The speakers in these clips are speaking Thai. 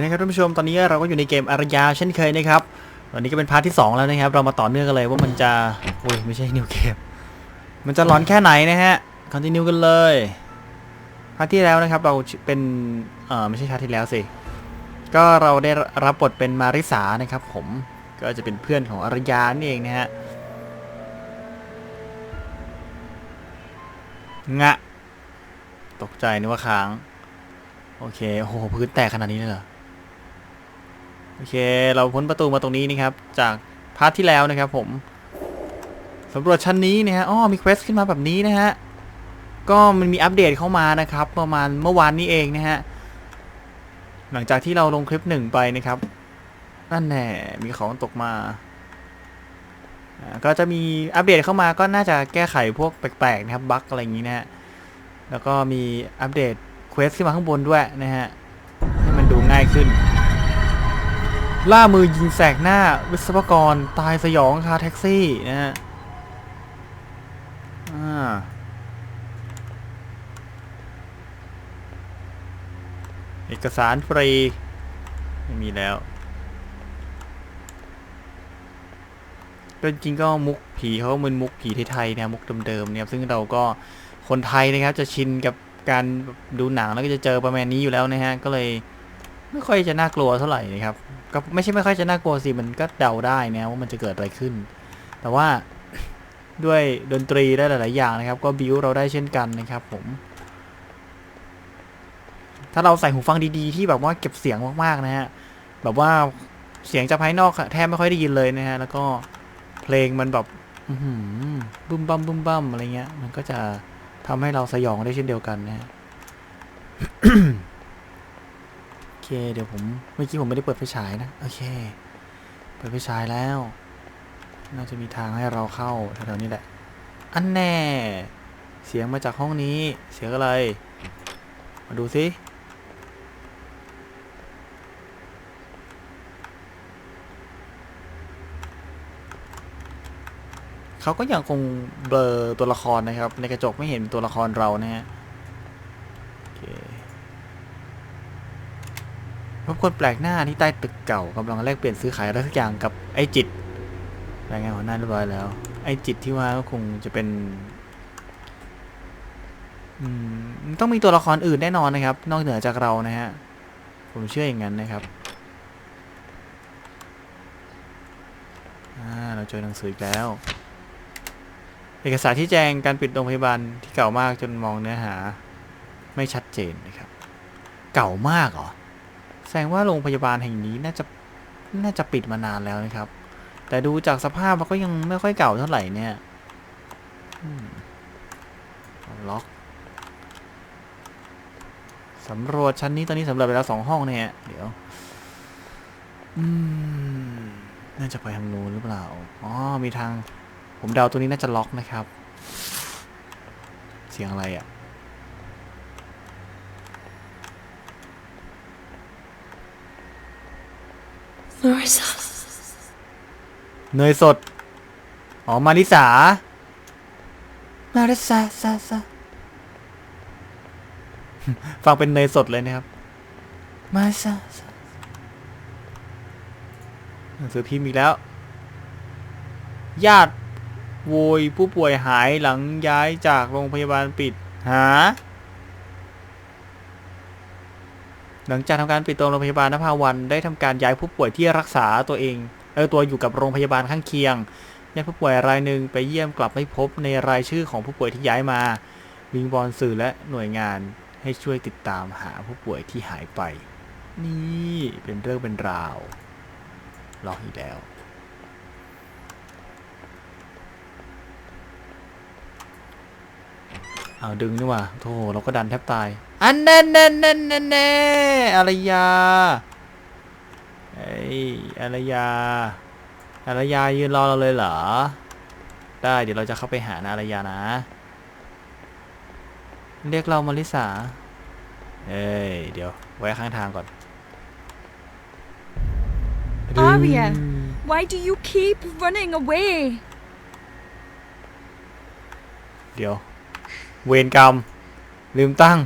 นะครับท่านผู้ชมตอนนี้เราก็อยู่ในเกมอารยาเช่นเคยนะครับตอนนี้ก็เป็นพาร์ทที่ 2 แล้วนะครับ เรามาต่อเนื่องกันเลยว่ามันจะโอ้ยไม่ใช่นิวเกมมันจะร้อนแค่ไหนนะฮะคอนติเนียกันเลยพาร์ทที่แล้วนะครับเราเป็นเออไม่ใช่พาร์ทที่แล้วสิก็เราได้รับบทเป็นมาริสานะครับผมก็จะเป็นเพื่อนของอารยานี่เองนะฮะงะ ตกใจนึกว่าค้าง โอเคโอ้โหพื้นแตกขนาดนี้เลยเหรอ โอเค เราพ้นประตูมาตรงนี้นะครับ จากพาร์ทที่แล้วนะครับ ผมสำรวจชั้นนี้นะฮะอ๋อมีเควสขึ้นมาแบบนี้นะฮะ ก็มันมีอัปเดตเข้ามานะครับ ประมาณเมื่อวานนี้เองนะฮะ หลังจากที่เราลงคลิปหนึ่งไปนะครับ นั่นแน่มีของตกมาก็จะมีอัปเดตเข้ามาก็น่าจะแก้ไขพวกแปลกๆนะครับบั๊กอะไรอย่างนี้นะฮะ แล้วก็มีอัปเดตเควสขึ้นมาข้างบนด้วยนะฮะ ให้มันดูง่ายขึ้น ล่ามือยิงแสกหน้าวิศวกรตายสยองคาแท็กซี่นะฮะอ่าเอกสารฟรี ไม่มีแล้วก็จริงๆก็มุกผีเขาเหมือนมุกผีไทยๆนะมุกเดิมๆเนี่ยซึ่งเราก็คนไทยนะครับจะชินกับการดูหนังแล้วก็จะเจอประมาณนี้อยู่แล้วนะฮะก็เลย ไม่ค่อยจะน่ากลัวเท่าไหร่นะครับ ก็ไม่ใช่ไม่ค่อยจะน่ากลัวสิมันก็เดาได้นะว่ามันจะเกิดอะไรขึ้น แต่ว่าด้วยดนตรีได้หลาย ๆ อย่างนะครับ ก็บิวเราได้เช่นกันนะครับผม ถ้าเราใส่หูฟังดีๆ ที่แบบว่าเก็บเสียงมาก ๆ นะฮะ แบบว่าเสียงจากภายนอกแทบไม่ค่อยได้ยินเลยนะฮะ แล้วก็เพลงมันแบบบึ้มบั้มบึ้มบั้มอะไรเงี้ย มันก็จะทำให้เราสยองได้เช่นเดียวกันนะฮะ เค เดี๋ยวผมเมื่อกี้ผมไม่ได้เปิดไฟฉายนะ โอเค เปิดไฟฉายแล้ว น่าจะมีทางให้เราเข้าแถวๆนี้แหละ อันแน่ เสียงมาจากห้องนี้ เสียงอะไร มาดูสิเขาก็ยังคงเบลอตัวละครนะครับ ในกระจกไม่เห็นตัวละครเรานะฮะโอเคพบ คนแปลกหน้าที่ใต้ตึกเก่ากำลังแลกเปลี่ยนซื้อขายอะไรสักอย่างกับไอ้จิตรายงานหัวหน้าเรียบร้อยแล้ว ไอ้จิตที่ว่าก็คงจะเป็นอืมต้องมีตัวละครอื่นแน่นอนนะครับ นอกเหนือจากเรานะฮะ ผมเชื่ออย่างนั้นนะครับเราเจอหนังสืออีกแล้ว เอกสารที่แจ้งการปิดโรงพยาบาลที่เก่ามากจนมองเนื้อหา ไม่ชัดเจนนะครับ เก่ามากเหรอ แสดงว่าโรงพยาบาลแห่งนี้น่าจะน่าจะปิดมานานแล้วนะครับ แต่ดูจากสภาพมันก็ยังไม่ค่อยเก่าเท่าไหร่เนี่ยล็อกสำรวจชั้นนี้ตอนนี้สำรวจไปแล้วสองห้องเนี่ยเดี๋ยวน่าจะไปทางนู้นหรือเปล่า อ๋อ มีทาง ผมเดาตัวนี้น่าจะล็อกนะครับ เสียงอะไรอะ่ะ Marissa. เนยสด อ๋อ มาริสา มาริสาซาซาฟังเป็นเนยสดเลยนะครับ มาริสาซาหนังสือพิมพ์อีกแล้ว ญาติโวยผู้ป่วยหายหลังย้ายจากโรงพยาบาลปิด หา หลังจากทำการปิดตัวโรงพยาบาลนภาวันได้ทำการย้ายผู้ป่วยที่รักษาตัวเองเออตัวอยู่กับโรงพยาบาลข้างเคียงญาติผู้ป่วยรายหนึ่งไปเยี่ยมกลับไม่พบในรายชื่อของผู้ป่วยที่ย้ายมาวิงบอลสื่อและหน่วยงานให้ช่วยติดตามหาผู้ป่วยที่หายไป นี่เป็นเรื่องเป็นราวรออีกแล้ว เอาดึงนี่ว่าโธ่เราก็ดันแทบตาย อันแน่แน่แน่แน่แน่อารยาเอ้ยอารยาอารยายืนรอเราเลยเหรอ ได้เดี๋ยวเราจะเข้าไปหานาอารยานะ เรียกเรามาริสาเอ้ยเดี๋ยวไว้ข้างทางก่อน Aria, why do you keep running away? เดี๋ยว เวรกรรม ลืมตั้ง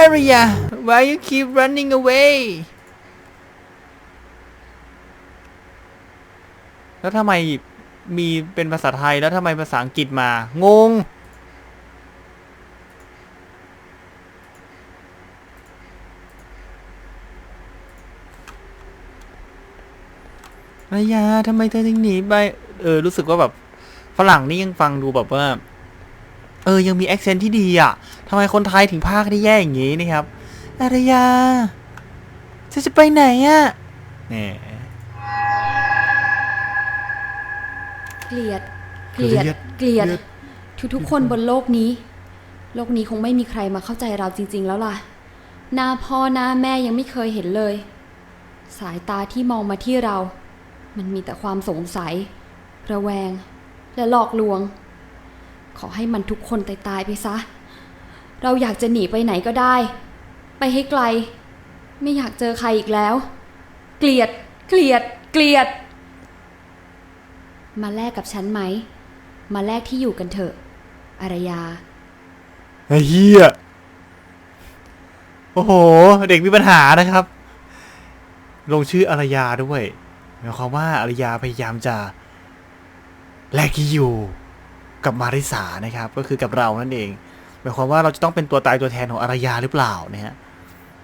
Aria why you keep running away แล้วทำไมมีเป็นภาษาไทยแล้วทำไมภาษาอังกฤษมา งง อารยาทำไมเธอถึงหนีไป เออ รู้สึกว่าแบบฝรั่งนี่ยังฟังดูแบบว่า เออ ยังมีแอคเซนต์ที่ดีอะทำไมคนไทยถึงพากได้แย่อย่างนี้นะครับ อารยาเธอจะไปไหนอะเนี่ยเกลียด เกลียด เกลียด ทุกๆคนบนโลกนี้ โลกนี้คงไม่มีใครมาเข้าใจเราจริง ๆ แล้วล่ะ หน้าพ่อหน้าแม่ยังไม่เคยเห็นเลย สายตาที่มองมาที่เรา มันมีแต่ความสงสัย ระแวง และหลอกลวง ขอให้มันทุกคนตายตายๆไปซะ เราอยากจะหนีไปไหนก็ได้ ไปให้ไกล ไม่อยากเจอใครอีกแล้ว เกลียด เกลียด เกลียด มาแลกกับฉันไหม มาแลกที่อยู่กันเถอะ อารยาไอ้เฮียโอ้โห เด็กมีปัญหานะครับ ลงชื่ออารยาด้วยหมายความว่าอารยาพยายามจะแลกที่อยู่ กับมาริสานะครับก็คือกับเรานั่นเองหมายความว่าเราจะต้องเป็นตัวตายตัวแทนของอารยาหรือเปล่านะฮะ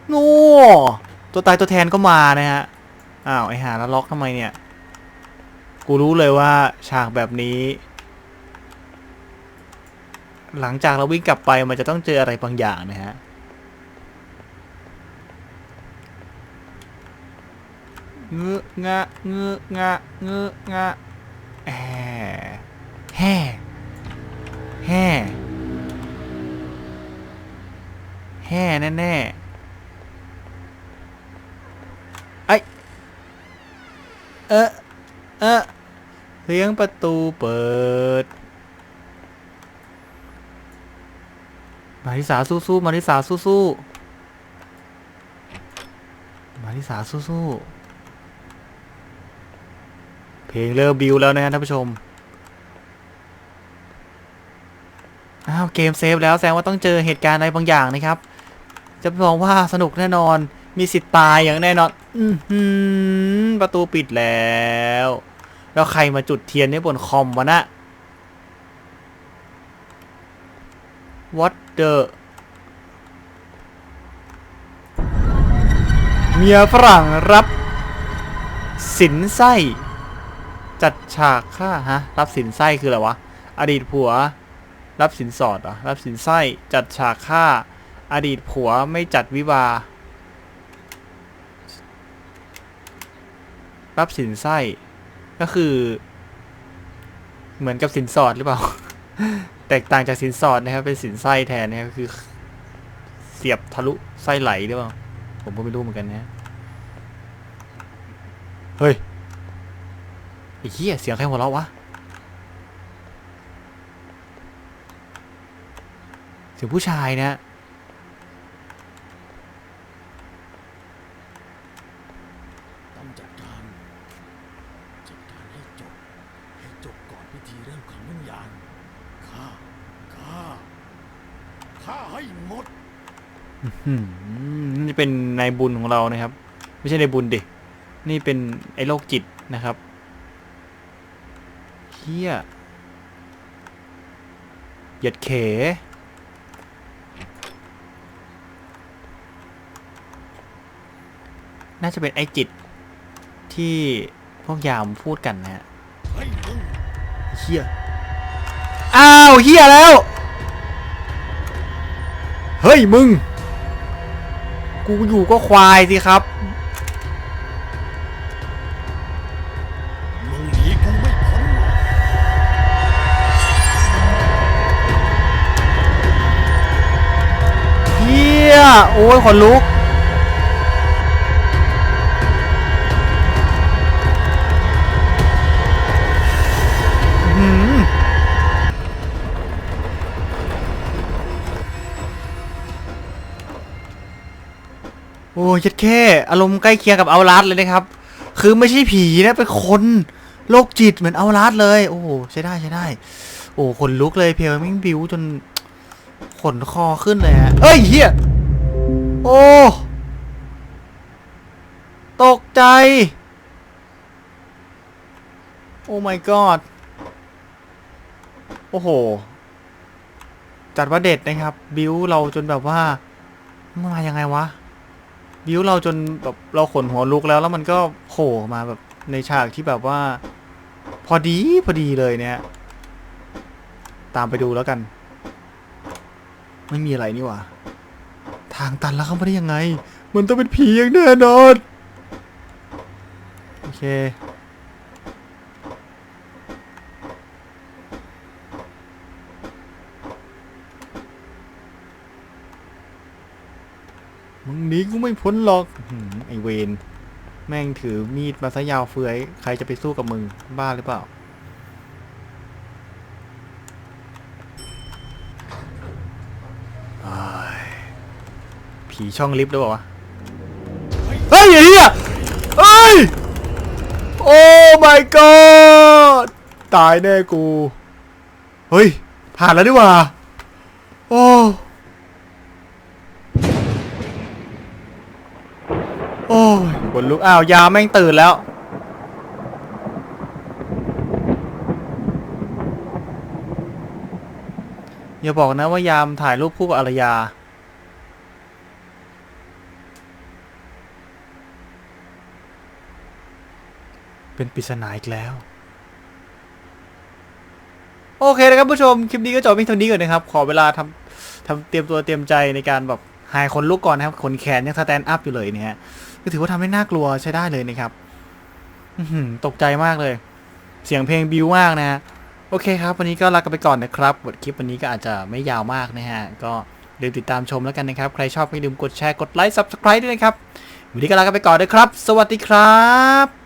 โง่ตัวตายตัวแทนก็มานะฮะอ้าวไอหาแล้วล็อกทำไมเนี่ย กูรู้เลยว่าฉากแบบนี้ หลังจากเราวิ่งกลับไปมันจะต้องเจออะไรบางอย่างนะฮะเงอะงะเงอะงะเงอะงะแอแห่ แห่แห่แน่แน่ๆไอยเออเออเสียงประตูเปิด มาริสาสู้ๆมาริสาสู้ๆมาริสาสู้ๆเพลงเริ่มบิวแล้วนะฮะท่านผู้ชม อ้าว เกมเซฟแล้วแสดงว่าต้องเจอเหตุการณ์อะไรบางอย่างนะครับจะบอกว่าสนุกแน่นอนมีสิทธิ์ตายอย่างแน่นอนอืประตูปิดแล้ว แล้วใครมาจุดเทียนในบนคอมวะนะ What the เมียฝรั่งรับ สินไส้ จัดฉากค่าฮะ รับสินไส้คืออะไรวะ อดีตผัว รับสินสอดเหรอรับสินไส้จัดฉากค่า อดีตผัวไม่จัดวิวา รับสินไส้ก็คือ เหมือนกับสินสอดหรือเปล่า แตกต่างจากสินสอดนะครับเป็นสินไส้แทนนะครับคือ เสียบทะลุไส้ไหลหรือเปล่า ผมก็ไม่รู้เหมือนกันนะเฮ้ยไอ้เหี้ยเสียงใครหัวเราะวะ เสียงผู้ชายนะต้องจัดการจัดการให้จบให้จบก่อนพิธีเริ่มของวิญญาณฆ่าฆ่าฆ่าให้หมดอืมนี่เป็นนายบุญของเรานะครับ ไม่ใช่นายบุญดิ นี่เป็นไอ้โรคจิตนะครับเฮียเหยียดเข น่าจะเป็นไอ้จิตที่พวกยามพูดกันนะฮะเฮ้ยมึงเฮียอ้าวเฮียแล้ว เฮ้ยมึง กูอยู่ก็ควายสิครับมึงหนีกูไม่พ้นหรอกเฮียโอ้ยขนลุก โอ้ยยัดแค่อารมณ์ใกล้เคียงกับเอาลาสเลยนะครับ คือไม่ใช่ผีนะเป็นคนโรคจิตเหมือนเอาลาสเลย โอ้ใช้ได้ใช้ได้ โอ้ขนลุกเลยเพลมิ่งบิวจนขนคอขึ้นเลยฮะเอ้ยเฮียโอ้ตกใจ โอ้ my god โอ้โห จัดว่าเด็ดนะครับ บิวเราจนแบบว่ามายังไงวะ บิวเราจนแบบเราขนหัวลุกแล้วแล้วมันก็โผล่มาแบบในฉากที่แบบว่า พอดีพอดีเลยเนี่ย ตามไปดูแล้วกัน ไม่มีอะไรนี่หว่าทางตันแล้วเข้ามาได้ยังไง มันต้องเป็นผีอย่างแน่นอน โอเค หนีกูไม่พ้นหรอกไอเวนแม่งถือมีดมาซะยาวเฟือยใครจะไปสู้กับมึง บ้าหรือเปล่าเฮ้ผีช่องลิฟต์หรือเปล่าวะ เฮ้ยไอ้เหี้ยเฮ้ย โอ้ my god ตายแน่กู เฮ้ย ผ่านแล้วดีกว่า โอ้ โอ้ย ขนลุกอ้าวยามแม่งตื่นแล้ว อย่าบอกนะว่ายามถ่ายรูปคู่กับอารยา เป็นปริศนาอีกแล้ว โอเคนะครับผู้ชม คลิปนี้ก็จบเพียงเท่านี้ก่อนนะครับ ขอเวลาทำทำเตรียมตัวเตรียมใจในการแบบหายคนลุกก่อนนะครับ ขนแขนยังสแตนด์อัพอยู่เลยเนี่ยฮะ ก็ถือว่าทำได้น่ากลัวใช้ได้เลยนะครับตกใจมากเลย เสียงเพลงบิวมากนะฮะโอเคครับ วันนี้ก็ลากันไปก่อนนะครับบทคลิปวันนี้ก็อาจจะไม่ยาวมากนะฮะ ก็ลืมติดตามชมแล้วกันนะครับ ใครชอบก็อย่าลืมกดแชร์ กดไลค์ Subscribe ด้วยนะครับ วันนี้ก็ลากันไปก่อนนะครับ สวัสดีครับ